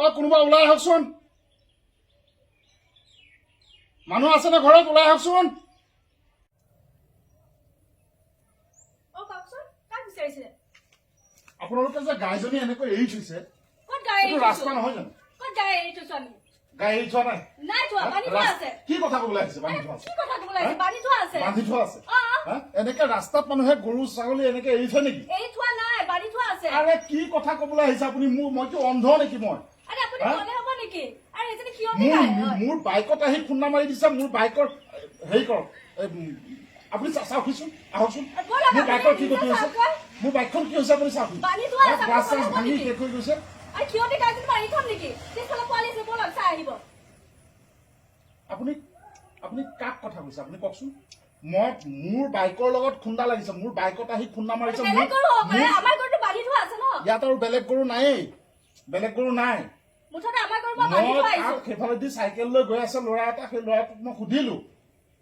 অলপ কোনোবা ওলাই আহকচোন। মানুহ আছেনে ঘৰত? ওলাই আহকচোন। আপোনালোকে যে গাইজনী এনেকৈ এৰি থৈছে ৰাস্তা নহয় জানো? গাই এৰি থোৱা নাই? কি কথা ক'বলৈ আহিছে বান্ধি থোৱা আছে? বান্ধি থোৱা আছে? এনেকে ৰাস্তাত মানুহে গৰু ছাগলী এনেকে এৰি থয় নেকি? আৰে কি কথা ক'বলৈ আহিছে আপুনি? মোৰ মইতো অন্ধ নেকি মই? আৰে আপুনি হা? ক'লে হ'ব নেকি? আৰু এজনী ক্ষীয়তী মোৰ বাইকত আহি খুন্দা মাৰি দিছে মোৰ বাইকৰ হেৰি কৰক আপুনি চা- চাওকহিচোন আহকচোন। মোৰ বাইকৰ কি গতি হৈছে মোৰ বাইকখন কি হৈছে আপুনি চাওক গ্লাছ চাছ ভাঙি শেষ হৈ গৈছে। আপুনি আপুনি কাক কথা কৈছে? আপুনি কওকচোন। মই মোৰ বাইকৰ লগত খুন্দা লাগিছে মোৰ বাইকত আহি খুন্দা মাৰিছে ইয়াত আৰু বেলেগ গৰু নায়েই। বেলেগ গৰু নাই। মুঠতে আমাৰ বান্ধি চাইকেল লৈ গৈ আছে ল'ৰা এটা সেই ল'ৰাটোক মই সুধিলো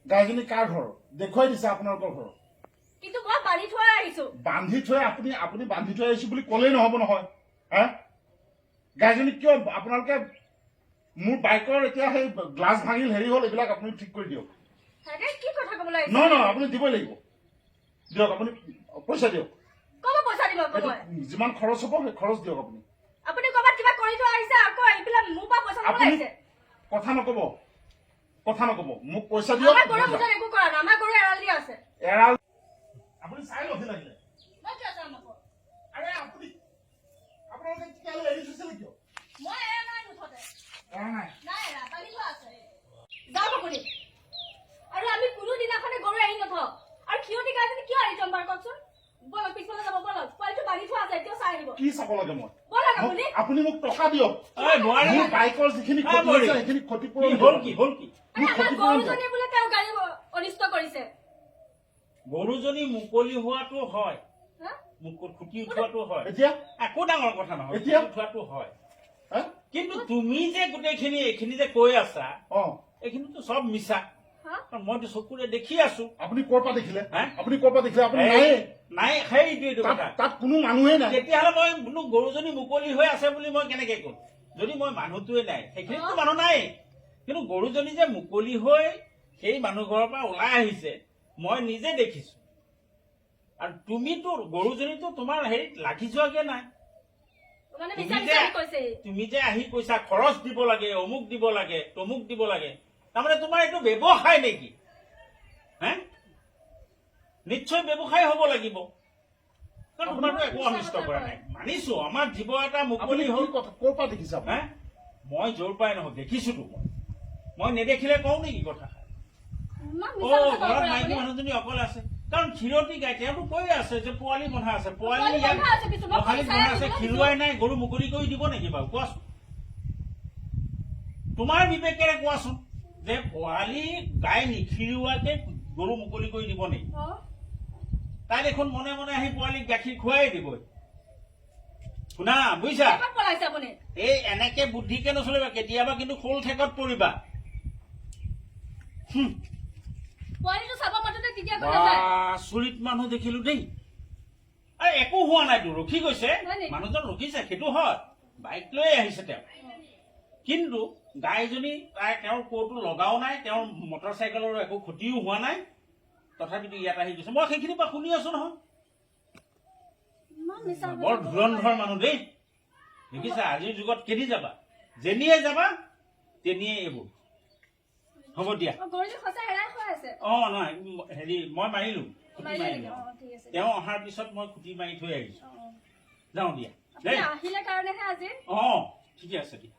গাইজনী কাৰ ঘৰ? দেখুৱাই দিছে আপোনালোকৰ ঘৰ। কিন্তু মই বান্ধি থোৱা আহিছো। বান্ধি থৈ আপুনি আপুনি বান্ধি থৈ আহিছো বুলি ক'লেই নহ'ব নহয়। হা? গাইজনী কিয় আপোনালোকে মোৰ বাইকৰ এতিয়া সেই গ্লাছ ভাঙিল হেৰি হ'ল এইবিলাক আপুনি ঠিক কৰি দিয়ক। কি কথা ক'বলৈ নহয় নহয় আপুনি দিবই লাগিব। দিয়ক আপুনি পইচা দিয়ক। যিমান খৰচ হ'ব সেই খৰচ দিয়ক আপুনি। আপুনি ক'ৰবাত কিবা কৰি থোৱা আহিছে আকৌ এইবিলাক মোৰ পৰা পইচা ল'বলৈ আপুনি কথা নক'ব। কথা নক'ব। মোক পইচা দিয়ক। যাম। এৰাল আপুনি চাই লওক লাগিলে আৰে আমি কোনো দিনাখনে গৰু এৰি নথওঁ আৰু ক্ষীয়তী গাইজনী কিয় এৰি থম বাৰু কওকচোন? বলক পিছফালে যাব বলক। পোৱালিটো বান্ধি থোৱা আছে এতিয়াও চাই আহিব। কি চাব লাগে মই? আপুনি মোক টকা দিয়ক। মোৰ বাইকৰ যিখিনি ক্ষতি হৈছে সেইখিনি ক্ষতিপূৰণ হ'ল কি হ'ল কি? মোক ক্ষতিপূৰণ গৰুজনী বোলে তেওঁ গাড়ী অনিষ্ট কৰিছে। গৰুজনী মুকলি হোৱাটো হয়। হা? খুটি উঠোৱাটো হয়। এতিয়া? একো ডাঙৰ কথা নহয় এতিয়া? উঠোৱাটো হয়। হা? কিন্তু তুমি যে গোটেইখিনি এইখিনি যে কৈ আছা অ। এইখিনিতো চব মিছা। হা? মইতো চকুৰে দেখি আছো। আপুনি ক'ৰ পৰা দেখিলে? হা? আপুনি ক'ৰ পৰা দেখিলে? আপুনি নাই সেইটোৱেইটো তাত কথা। তাত কোনো মানুহেই নাই। তেতিয়াহ'লে মই বোলো গৰুজনী মুকলি হৈ আছে বুলি মই কেনেকে ক'ম? যদি মই মানুহটোৱে নাই সেইখিনিতো মানুহ নাই কিন্তু গৰুজনী যে মুকলি হৈ সেই মানুহ ঘৰৰ পৰা ওলাই আহিছে মই নিজে দেখিছো। আৰু তুমিতো গৰুজনীতো তোমাৰ হেৰিত লাগি যোৱাগে নাই। মানে তুমি যে মিছা কৈছে। তুমি যে আহি কৈছা খৰচ দিব লাগে অমুক দিব লাগে তমুক দিব লাগে। তাৰমানে তোমাৰ এইটো ব্যৱসায় নেকি? নিশ্চয় ব্যৱসায় হ'ব লাগিব। কাৰণ তোমাৰতো একো অনিষ্ট কৰা নাই। মানিছো আমাৰ জীৱ এটা মুকলি হ'ল। ক'ৰ পৰা দেখিছে হে? মই য'ৰ পৰাই নহয় দেখিছোতো মই। মই নেদেখিলে কওঁ নেকি কথা? অ ঘৰত মাইকী মানুহজনী অকলে আছে। কাৰণ ক্ষীৰতী গাই তেওঁতো কৈ আছে যে পোৱালি বন্ধা আছে। পোৱালি পোৱালি বন্ধা আছে খিৰুৱাই নাই গৰু মুকলি কৰি দিব নেকি বাৰু? কোৱাচোন। তোমাৰ বিবেকেৰে কোৱাচোন যে পোৱালি গাই নিখিৰোৱাকে গৰু মুকলি কৰি দিব নেকি? তাই দেখোন মনে মনে আহি পোৱালিক গাখীৰ খুৱাই দিব শুনা বুজিছা? এই এনেকে বুদ্ধিকে নচলিবা কেতিয়াবা কিন্তু খোল ঠেকত পৰিবা। চুৰিত মানুহ দেখিলো দেই। আৰু একো হোৱা নাইতো ৰখি গৈছে। মানুহজন ৰখিছে সেইটো হয়। বাইক লৈ আহিছে তেওঁ। কিন্তু গাইজনী তাই তেওঁৰ ক'তো লগাও নাই তেওঁৰ মটৰ চাইকেলৰ একো ক্ষতিও হোৱা নাই। তথাপিতো ইয়াত আহি গৈছে। মই সেইখিনিৰ পৰা শুনি আছো নহয়। বৰ ধুৰন্ধৰ মানুহ দেই। দেখিছা আজিৰ যুগত কেনি যাবা? যেনিয়ে যাবা তেনিয়ে এইবোৰ। হ'ব দিয়া। অ, নহয় হেৰি মই মাৰিলো। তেওঁ অহাৰ পিছত মই খুটি মাৰি থৈ আহিছো। যাওঁ দিয়া। দেই। আহিলে কাৰণেহে আজি। অ ঠিকে আছে দিয়া।